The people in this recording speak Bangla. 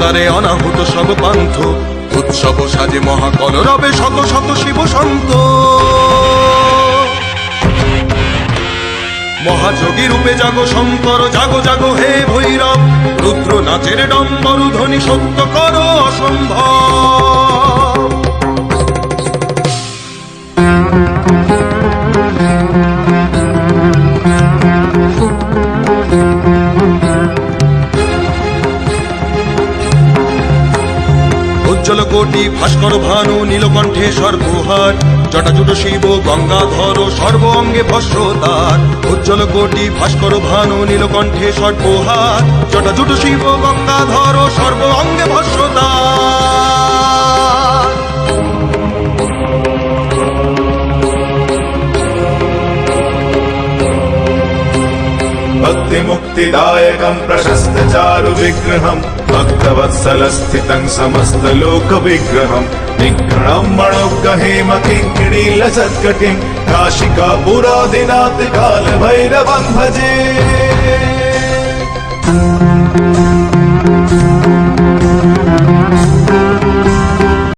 অবতারে অনাহুত সব পান্থ। উৎসব সাজে মহাকল রবে শত শত শিব সন্ত। মহাযোগী রূপে জাগ শঙ্কর, জাগো জাগো হে ভৈরব। রুদ্র নাচের ডম্বরু ধ্বনি সত্য কর অসম্ভব। উজ্জ্বল কোটি ভাস্কর ভানু, নীলকণ্ঠে সর্বহার। জটাজুট শিব, গঙ্গাধর, সর্ব অঙ্গে ভস্যতার উজ্জ্বল কোটি ভাস্কর ভানু, নীলকণ্ঠে সর্বহার। জটাজুট শিব, গঙ্গাধর, সর্ব অঙ্গে ভস্যতার भक्तिमुक्तिदायकम् प्रशस्तचारु विग्रहम् भक्तवत्सलस्थितम् समस्तलोकविग्रहम् निघ्रणम् मणोग्रहेम किङ्किणीलसत्कटिम् काशिकापुरादिनाथ कालभैरवम् भजे